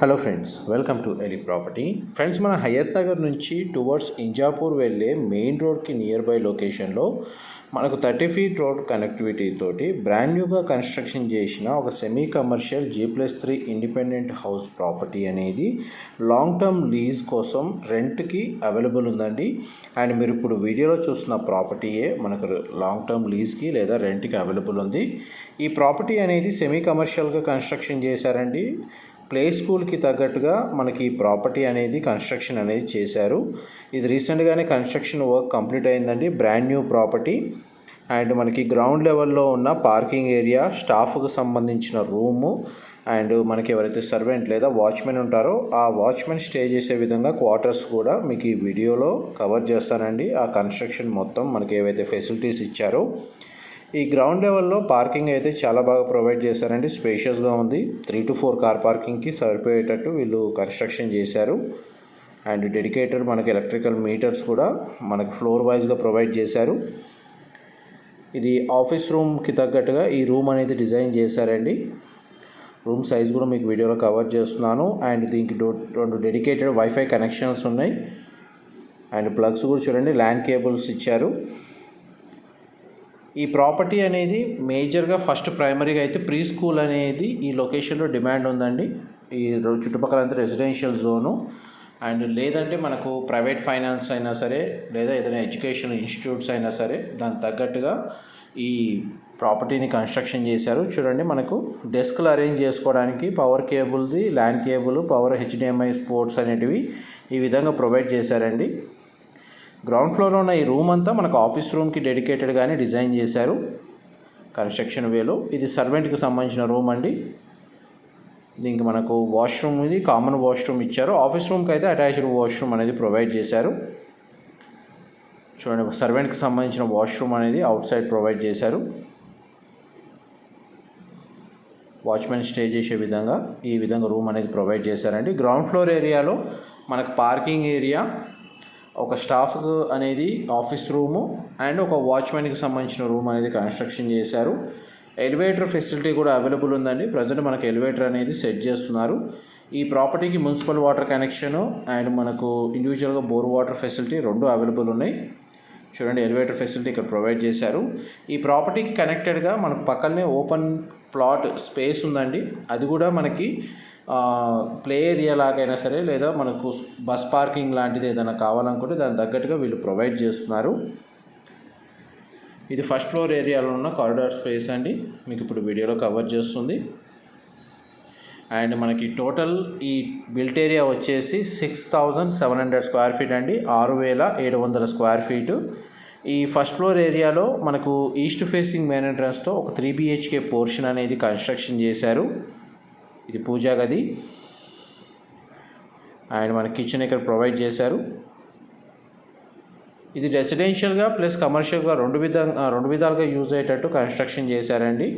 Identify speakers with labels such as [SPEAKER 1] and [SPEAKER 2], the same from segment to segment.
[SPEAKER 1] Hello friends welcome to ఎలి property friends మన హయత్ నగర్ నుంచి టువర్డ్స్ ఇంజాపూర్ వెళ్ళే మెయిన్ రోడ్కి నియర్ బై లొకేషన్లో మనకు థర్టీ ఫీట్ రోడ్ కనెక్టివిటీ తోటి బ్రాండ్ న్యూగా కన్స్ట్రక్షన్ చేసిన ఒక semi commercial G plus three independent house property అనేది లాంగ్ టర్మ్ లీజ్ కోసం రెంట్కి అవైలబుల్ ఉందండి. అండ్ మీరు ఇప్పుడు వీడియోలో చూస్తున్న ప్రాపర్టీయే మనకు లాంగ్ టర్మ్ లీజ్కి లేదా రెంట్కి అవైలబుల్ ఉంది. ఈ ప్రాపర్టీ అనేది సెమీ కమర్షియల్గా కన్స్ట్రక్షన్ చేశారండి. ప్లే స్కూల్కి తగ్గట్టుగా మనకి ఈ ప్రాపర్టీ అనేది కన్స్ట్రక్షన్ అనేది చేశారు. ఇది రీసెంట్గానే కన్స్ట్రక్షన్ వర్క్ కంప్లీట్ అయిందండి. Brand new property. అండ్ మనకి గ్రౌండ్ లెవెల్లో ఉన్న పార్కింగ్ ఏరియా స్టాఫ్కు సంబంధించిన రూము. అండ్ మనకి ఎవరైతే సర్వెంట్ లేదా వాచ్మెన్ ఉంటారో ఆ వాచ్మెన్ స్టే చేసే విధంగా క్వార్టర్స్ కూడా మీకు ఈ వీడియోలో కవర్ చేస్తానండి. ఆ కన్స్ట్రక్షన్ మొత్తం మనకి ఏవైతే ఫెసిలిటీస్ ఇచ్చారో ఈ గ్రౌండ్ లెవెల్లో పార్కింగ్ అయితే చాలా బాగా ప్రొవైడ్ చేశారండి. స్పేషియస్గా ఉంది. త్రీ టు ఫోర్ కార్ పార్కింగ్కి సరిపోయేటట్టు వీళ్ళు కన్స్ట్రక్షన్ చేశారు. అండ్ డెడికేటెడ్ మనకి ఎలక్ట్రికల్ మీటర్స్ కూడా మనకి ఫ్లోర్ వైజ్గా ప్రొవైడ్ చేశారు. ఇది ఆఫీస్ రూమ్కి తగ్గట్టుగా ఈ రూమ్ అనేది డిజైన్ చేశారండి. రూమ్ సైజ్ కూడా మీకు వీడియోలో కవర్ చేస్తున్నాను. అండ్ దీనికి రెండు డెడికేటెడ్ వైఫై కనెక్షన్స్ ఉన్నాయి. అండ్ ప్లగ్స్ కూడా చూడండి. ల్యాండ్ కేబుల్స్ ఇచ్చారు. ఈ ప్రాపర్టీ అనేది మేజర్గా ఫస్ట్ ప్రైమరీగా అయితే ప్రీ స్కూల్ అనేది ఈ లొకేషన్లో డిమాండ్ ఉందండి. ఈ చుట్టుపక్కల అంతా రెసిడెన్షియల్ జోను. అండ్ లేదంటే మనకు ప్రైవేట్ ఫైనాన్స్ అయినా సరే లేదా ఏదైనా ఎడ్యుకేషన్ ఇన్స్టిట్యూట్స్ అయినా సరే దానికి తగ్గట్టుగా ఈ ప్రాపర్టీని కన్స్ట్రక్షన్ చేశారు. చూడండి మనకు డెస్క్లు అరేంజ్ చేసుకోవడానికి power కేబుల్ది LAN cable power HDMI sports అనేటివి ఈ విధంగా ప్రొవైడ్ చేశారండి. గ్రౌండ్ ఫ్లోర్లో ఉన్న ఈ రూమ్ అంతా మనకు ఆఫీస్ రూమ్కి డెడికేటెడ్గానే డిజైన్ చేశారు. కన్స్ట్రక్షన్ వేలో. ఇది సర్వెంట్కి సంబంధించిన రూమ్ అండి. దీనికి మనకు వాష్రూమ్ ఇది కామన్ వాష్రూమ్ ఇచ్చారు. ఆఫీస్ రూమ్కి అయితే అటాచ్డ్ వాష్రూమ్ అనేది ప్రొవైడ్ చేశారు. చూడండి సర్వెంట్కి సంబంధించిన వాష్రూమ్ అనేది అవుట్ సైడ్ ప్రొవైడ్ చేశారు. వాచ్మెన్ స్టే చేసే విధంగా ఈ విధంగా రూమ్ అనేది ప్రొవైడ్ చేశారండి. గ్రౌండ్ ఫ్లోర్ ఏరియాలో మనకు పార్కింగ్ ఏరియా ఒక స్టాఫ్ అనేది ఆఫీస్ రూము అండ్ ఒక వాచ్మెన్కి సంబంధించిన రూమ్ అనేది కన్స్ట్రక్షన్ చేశారు. ఎలివేటర్ ఫెసిలిటీ కూడా అవైలబుల్ ఉందండి. ప్రజెంట్ మనకు ఎలివేటర్ అనేది సెట్ చేస్తున్నారు. ఈ ప్రాపర్టీకి మున్సిపల్ వాటర్ కనెక్షన్ అండ్ మనకు ఇండివిజువల్గా బోర్ వాటర్ ఫెసిలిటీ రెండు అవైలబుల్ ఉన్నాయి. చూడండి ఎలివేటర్ ఫెసిలిటీ ఇక్కడ ప్రొవైడ్ చేశారు. ఈ ప్రాపర్టీకి కనెక్టెడ్గా మనకు పక్కనే ఓపెన్ ప్లాట్ స్పేస్ ఉందండి. అది కూడా మనకి ప్లే ఏరియా లాగైనా సరే లేదా మనకు బస్ పార్కింగ్ లాంటిది ఏదైనా కావాలనుకుంటే దాని తగ్గట్టుగా వీళ్ళు ప్రొవైడ్ చేస్తున్నారు. ఇది ఫస్ట్ ఫ్లోర్ ఏరియాలో ఉన్న కారిడార్ స్పేస్ అండి. మీకు ఇప్పుడు వీడియోలో కవర్ చేస్తుంది. అండ్ మనకి టోటల్ ఈ బిల్ట్ ఏరియా వచ్చేసి six thousand seven hundred square feet అండి. ఆరు వేల ఏడు వందల స్క్వేర్ ఫీటు. ఈ ఫస్ట్ ఫ్లోర్ ఏరియాలో మనకు ఈస్ట్ ఫేసింగ్ మెయిన్ ఎంట్రన్స్తో ఒక త్రీ బిహెచ్కే పోర్షన్ అనేది కన్స్ట్రక్షన్ చేశారు. ఇది పూజా గది. అండ్ మన కిచెన్ ఇక్కడ ప్రొవైడ్ చేశారు. ఇది రెసిడెన్షియల్గా ప్లస్ కమర్షియల్గా రెండు విధంగా రెండు విధాలుగా యూజ్ అయ్యేటట్టు కన్స్ట్రక్షన్ చేశారండి.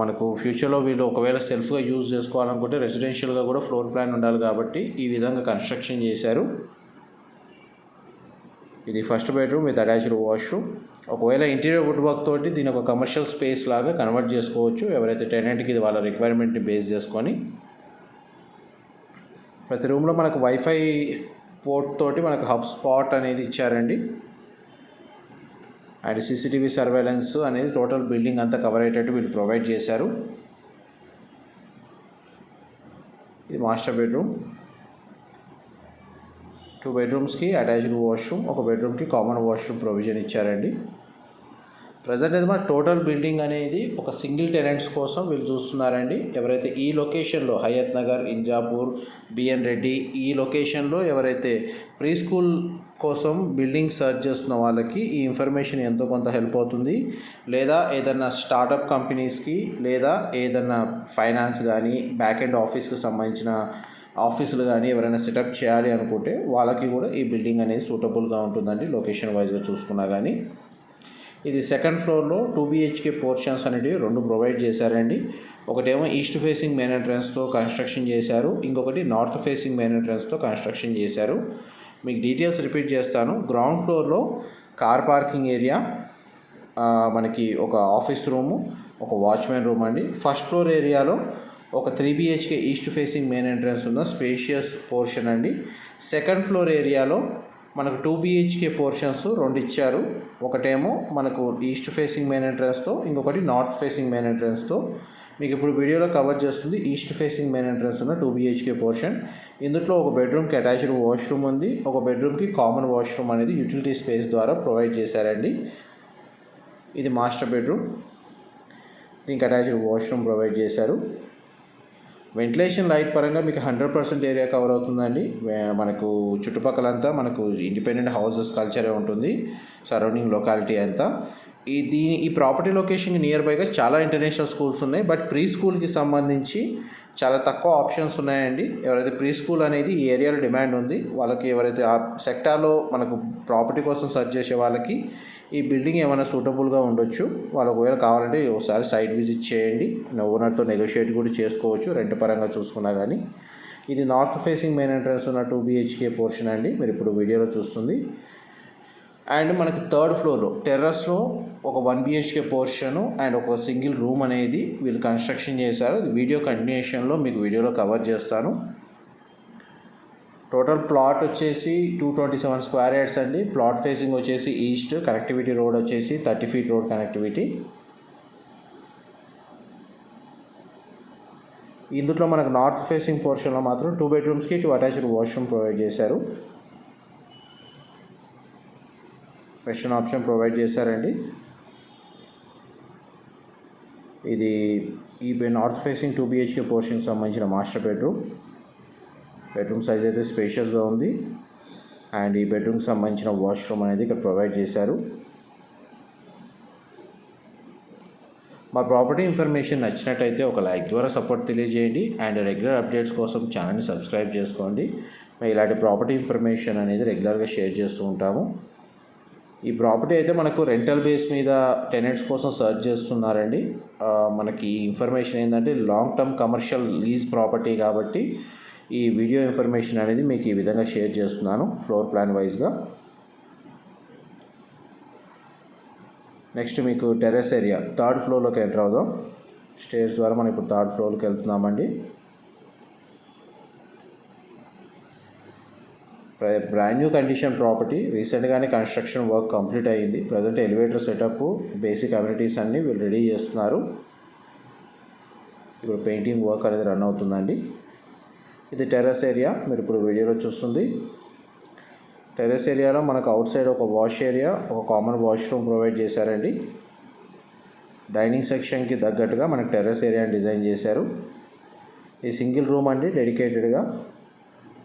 [SPEAKER 1] మనకు ఫ్యూచర్లో వీళ్ళు ఒకవేళ సెల్ఫ్గా యూజ్ చేసుకోవాలనుకుంటే రెసిడెన్షియల్గా కూడా ఫ్లోర్ ప్లాన్ ఉండాలి కాబట్టి ఈ విధంగా కన్స్ట్రక్షన్ చేశారు. ఇది first bedroom with attached washroom ఒకవేళ ఇంటీరియర్ వుడ్ వర్క్ తోటి దీని ఒక కమర్షియల్ స్పేస్ లాగా కన్వర్ట్ చేసుకోవచ్చు. ఎవరైతే టెనెంట్కి ఇది వాళ్ళ రిక్వైర్మెంట్ని బేస్ చేసుకొని ప్రతి రూమ్లో మనకు వైఫై పోర్ట్ తోటి మనకు హబ్ స్పాట్ అనేది ఇచ్చారండి. అండ్ సీసీటీవీ సర్వేలెన్స్ అనేది టోటల్ బిల్డింగ్ అంతా కవర్ అయ్యేటట్టు వీళ్ళు ప్రొవైడ్ చేశారు. ఇది మాస్టర్ బెడ్రూమ్. టూ బెడ్రూమ్స్కి అటాచ్డ్ వాష్రూమ్ ఒక బెడ్రూమ్కి కామన్ వాష్రూమ్ ప్రొవిజన్ ఇచ్చారండి. ప్రజెంట్ అయితే మన టోటల్ బిల్డింగ్ అనేది ఒక సింగిల్ టెనెంట్స్ కోసం వీళ్ళు చూస్తున్నారండి. ఎవరైతే ఈ లొకేషన్లో హయత్ నగర్ ఇంజాపూర్ బిఎన్ రెడ్డి ఈ లొకేషన్లో ఎవరైతే ప్రీ స్కూల్ కోసం బిల్డింగ్ సర్చ్ చేస్తున్న వాళ్ళకి ఈ ఇన్ఫర్మేషన్ ఎంతో కొంత హెల్ప్ అవుతుంది. లేదా ఏదైనా స్టార్టప్ కంపెనీస్కి లేదా ఏదైనా ఫైనాన్స్ కానీ బ్యాక్ అండ్ ఆఫీస్కి సంబంధించిన ఆఫీసులు కానీ ఎవరైనా సెటప్ చేయాలి అనుకుంటే వాళ్ళకి కూడా ఈ బిల్డింగ్ అనేది సూటబుల్గా ఉంటుందండి లొకేషన్ వైజ్గా చూసుకున్నా కానీ ఇది సెకండ్ ఫ్లోర్లో టూ బిహెచ్కే పోర్షన్స్ అనేటివి రెండు ప్రొవైడ్ చేశారండి. ఒకటేమో ఈస్ట్ ఫేసింగ్ మెయిన్ ఎంట్రన్స్తో కన్స్ట్రక్షన్ చేశారు. ఇంకొకటి నార్త్ ఫేసింగ్ మెయిన్ ఎంట్రన్స్తో కన్స్ట్రక్షన్ చేశారు. మీకు డీటెయిల్స్ రిపీట్ చేస్తాను. గ్రౌండ్ ఫ్లోర్లో కార్ పార్కింగ్ ఏరియా మనకి ఒక ఆఫీస్ రూము ఒక వాచ్మెన్ రూమ్ అండి. ఫస్ట్ ఫ్లోర్ ఏరియాలో ఒక three BHK east facing main entrance ఉన్న స్పేషియస్ పోర్షన్ అండి. సెకండ్ ఫ్లోర్ ఏరియాలో మనకు టూ బిహెచ్కే పోర్షన్స్ రెండు ఇచ్చారు. ఒకటేమో మనకు ఈస్ట్ ఫేసింగ్ మెయిన్ ఎంట్రన్స్తో ఇంకొకటి నార్త్ ఫేసింగ్ మెయిన్ ఎంట్రన్స్తో మీకు ఇప్పుడు వీడియోలో కవర్ చేస్తుంది ఈస్ట్ ఫేసింగ్ మెయిన్ ఎంట్రన్స్ ఉన్న టూ బిహెచ్కే పోర్షన్ ఇందులో ఒక బెడ్రూమ్కి అటాచ్డ్ వాష్రూమ్ ఉంది. ఒక బెడ్రూమ్కి కామన్ వాష్రూమ్ అనేది యూటిలిటీ స్పేస్ ద్వారా ప్రొవైడ్ చేశారండి. ఇది మాస్టర్ బెడ్రూమ్ దీనికి అటాచ్డ్ వాష్రూమ్ ప్రొవైడ్ చేశారు. వెంటిలేషన్ లైట్ పరంగా మీకు హండ్రెడ్ పర్సెంట్ ఏరియా కవర్ అవుతుందండి. మనకు చుట్టుపక్కలంతా మనకు ఇండిపెండెంట్ హౌసెస్ కల్చరే ఉంటుంది సరౌండింగ్ లొకాలిటీ అంతా. ఈ దీని ఈ ప్రాపర్టీ లొకేషన్కి నియర్ బైగా చాలా ఇంటర్నేషనల్ స్కూల్స్ ఉన్నాయి బట్ ప్రీ స్కూల్కి సంబంధించి చాలా తక్కువ ఆప్షన్స్ ఉన్నాయండి. ఎవరైతే ప్రీ స్కూల్ అనేది ఈ ఏరియాలో డిమాండ్ ఉంది వాళ్ళకి ఎవరైతే ఆ సెక్టార్లో మనకు ప్రాపర్టీ కోసం సెర్చ్ చేసే వాళ్ళకి ఈ బిల్డింగ్ ఏమైనా సూటబుల్గా ఉండొచ్చు? వాళ్ళు ఒకవేళ కావాలంటే ఒకసారి సైట్ విజిట్ చేయండి. ఓనర్తో నెగోషియేట్ కూడా చేసుకోవచ్చు రెంట్ పరంగా చూసుకున్నా కానీ ఇది నార్త్ ఫేసింగ్ మెయిన్ ఎంట్రన్స్ ఉన్న టూ బిహెచ్కే పోర్షన్ అండి. మీరు ఇప్పుడు వీడియోలో చూస్తుంది. అండ్ మనకి థర్డ్ ఫ్లోర్లో టెర్రస్లో ఒక వన్ బిహెచ్కే పోర్షను అండ్ ఒక సింగిల్ రూమ్ అనేది వీళ్ళు కన్స్ట్రక్షన్ చేశారు. వీడియో కంటిన్యూషన్లో మీకు వీడియోలో కవర్ చేస్తాను. టోటల్ ప్లాట్ వచ్చేసి two twenty seven square yards అండి. ప్లాట్ ఫేసింగ్ వచ్చేసి ఈస్ట్ కనెక్టివిటీ రోడ్ వచ్చేసి థర్టీ ఫీట్ రోడ్ కనెక్టివిటీ. ఇందులో మనకు నార్త్ ఫేసింగ్ పోర్షన్లో మాత్రం టూ బెడ్రూమ్స్కి టూ అటాచ్డ్ వాష్రూమ్ ప్రొవైడ్ చేశారు. వెస్టర్న్ ఆప్షన్ ప్రొవైడ్ చేశారండి. ఇది ఈ నార్త్ ఫేసింగ్ టూ బిహెచ్కే పోర్షన్కి సంబంధించిన మాస్టర్ బెడ్రూమ్. బెడ్రూమ్ సైజ్ అయితే స్పేషియస్గా ఉంది. అండ్ ఈ బెడ్రూమ్కి సంబంధించిన వాష్రూమ్ అనేది ఇక్కడ ప్రొవైడ్ చేశారు. మా ప్రాపర్టీ ఇన్ఫర్మేషన్ నచ్చినట్టయితే ఒక లైక్ ద్వారా సపోర్ట్ తెలియజేయండి. అండ్ రెగ్యులర్ అప్డేట్స్ కోసం ఛానల్ని సబ్స్క్రైబ్ చేసుకోండి. మేము ఇలాంటి ప్రాపర్టీ ఇన్ఫర్మేషన్ అనేది రెగ్యులర్గా షేర్ చేస్తూ ఉంటాము. ఈ ప్రాపర్టీ అయితే మనకు రెంటల్ బేస్ మీద టెనెంట్స్ కోసం సర్చ్ చేస్తున్నారండి. మనకి ఈ ఇన్ఫర్మేషన్ ఏంటంటే long term commercial lease property కాబట్టి ఈ వీడియో ఇన్ఫర్మేషన్ అనేది మీకు ఈ విధంగా షేర్ చేస్తున్నాను ఫ్లోర్ ప్లాన్ వైజ్గా. నెక్స్ట్ మీకు టెర్రస్ ఏరియా థర్డ్ ఫ్లోర్లోకి ఎంటర్ అవుదాం. స్టేజ్ ద్వారా మనం ఇప్పుడు థర్డ్ ఫ్లోర్కి వెళ్తున్నామండి. బ్రాండ్ న్యూ కండిషన్ ప్రాపర్టీ రీసెంట్గానే కన్స్ట్రక్షన్ వర్క్ కంప్లీట్ అయ్యింది. Present elevator setup basic communities అన్నీ వీళ్ళు రెడీ చేస్తున్నారు. ఇప్పుడు పెయింటింగ్ వర్క్ అనేది రన్ అవుతుందండి. ఇది టెర్రస్ ఏరియా మీరు ఇప్పుడు వీడియోలో చూస్తుంది. టెర్రస్ ఏరియాలో మనకు అవుట్ సైడ్ ఒక వాష్ ఏరియా ఒక కామన్ వాష్రూమ్ ప్రొవైడ్ చేశారండి. డైనింగ్ సెక్షన్కి తగ్గట్టుగా మనకు టెర్రస్ ఏరియాని డిజైన్ చేశారు. ఈ సింగిల్ రూమ్ అండి డెడికేటెడ్గా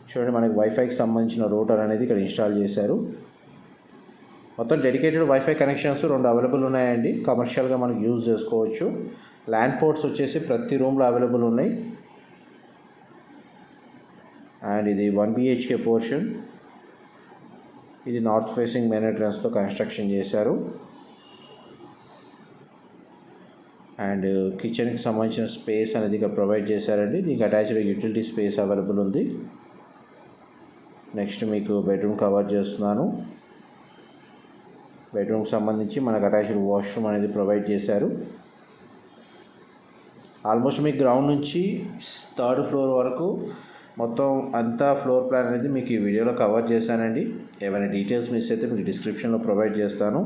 [SPEAKER 1] చూడండి మనకి వైఫైకి సంబంధించిన రూటర్ అనేది ఇక్కడ ఇన్స్టాల్ చేశారు. మొత్తం డెడికేటెడ్ వైఫై కనెక్షన్స్ రెండు అవైలబుల్ ఉన్నాయండి. కమర్షియల్గా మనకు యూజ్ చేసుకోవచ్చు. ల్యాండ్ పోర్ట్స్ వచ్చేసి ప్రతి రూమ్లో అవైలబుల్ ఉన్నాయి. అండ్ ఇది వన్ బిహెచ్కే పోర్షన్ ఇది నార్త్ ఫేసింగ్ మెయిన్ ఎంట్రన్స్తో కన్స్ట్రక్షన్ చేశారు. అండ్ uh, కిచెన్కి సంబంధించిన స్పేస్ అనేది ఇక్కడ ప్రొవైడ్ చేశారండి. దీనికి అటాచ్డ్ యూటిలిటీ స్పేస్ అవైలబుల్ ఉంది. నెక్స్ట్ మీకు బెడ్రూమ్ కవర్ చేస్తున్నాను. బెడ్రూమ్కి సంబంధించి మనకు అటాచ్డ్ వాష్రూమ్ అనేది ప్రొవైడ్ చేశారు. ఆల్మోస్ట్ మీకు గ్రౌండ్ నుంచి థర్డ్ ఫ్లోర్ వరకు మొత్తం అంతా ఫ్లోర్ ప్లాన్ అనేది మీకు ఈ వీడియోలో కవర్ చేశానండి. ఏమైనా డీటెయిల్స్ మిస్ అయితే మీకు డిస్క్రిప్షన్లో ప్రొవైడ్ చేస్తాను.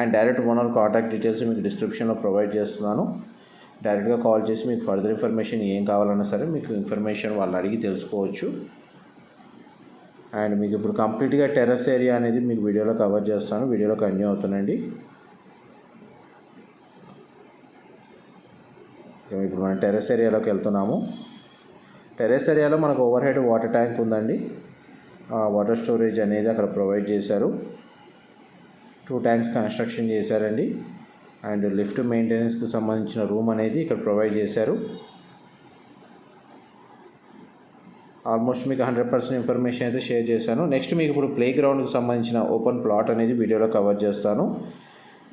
[SPEAKER 1] And direct owner contact details మీకు డిస్క్రిప్షన్లో ప్రొవైడ్ చేస్తున్నాను. డైరెక్ట్గా కాల్ చేసి మీకు ఫర్దర్ ఇన్ఫర్మేషన్ ఏం కావాలన్నా సరే మీకు ఇన్ఫర్మేషన్ వాళ్ళు అడిగి తెలుసుకోవచ్చు. అండ్ మీకు ఇప్పుడు కంప్లీట్గా టెర్రస్ ఏరియా అనేది మీకు వీడియోలో కవర్ చేస్తాను. వీడియోలో కంటిన్యూ అవుతుందండి. ఇప్పుడు మనం టెర్రస్ ఏరియాలోకి వెళ్తున్నాము. టెర్రస్ ఏరియాలో మనకు ఓవర్ హెడ్ వాటర్ ట్యాంక్ ఉందండి. ఆ వాటర్ స్టోరేజ్ అనేది అక్కడ ప్రొవైడ్ చేశారు. టూ ట్యాంక్స్ కన్స్ట్రక్షన్ చేశారండి. అండ్ లిఫ్ట్ మెయింటెనెన్స్కి సంబంధించిన రూమ్ అనేది ఇక్కడ ప్రొవైడ్ చేశారు. ఆల్మోస్ట్ మీకు హండ్రెడ్ పర్సెంట్ ఇన్ఫర్మేషన్ అయితే షేర్ చేశాను. నెక్స్ట్ మీకు ఇప్పుడు ప్లే గ్రౌండ్కి సంబంధించిన ఓపెన్ ప్లాట్ అనేది వీడియోలో కవర్ చేస్తాను.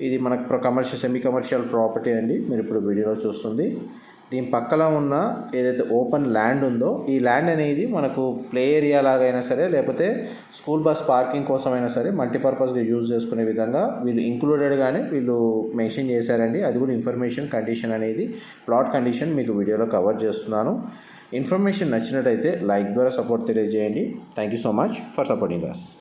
[SPEAKER 1] ఇది మనకు కమర్షియల్ సెమీ కమర్షియల్ ప్రాపర్టీ అండి. మీరు ఇప్పుడు వీడియోలో చూస్తుంది. దీని పక్కన ఉన్న ఏదైతే ఓపెన్ ల్యాండ్ ఉందో ఈ ల్యాండ్ అనేది మనకు ప్లే ఏరియా లాగైనా సరే లేకపోతే స్కూల్ బస్ పార్కింగ్ కోసమైనా సరే మల్టీపర్పస్గా యూజ్ చేసుకునే విధంగా వీళ్ళు ఇంక్లూడెడ్గానే వీళ్ళు మెన్షన్ చేశారండి. అది కూడా ఇన్ఫర్మేషన్ కండిషన్ అనేది ప్లాట్ కండిషన్ మీకు వీడియోలో కవర్ చేస్తున్నాను. ఇన్ఫర్మేషన్ నచ్చినట్టయితే లైక్ ద్వారా సపోర్ట్ తెలియజేయండి. Thank you so much for supporting us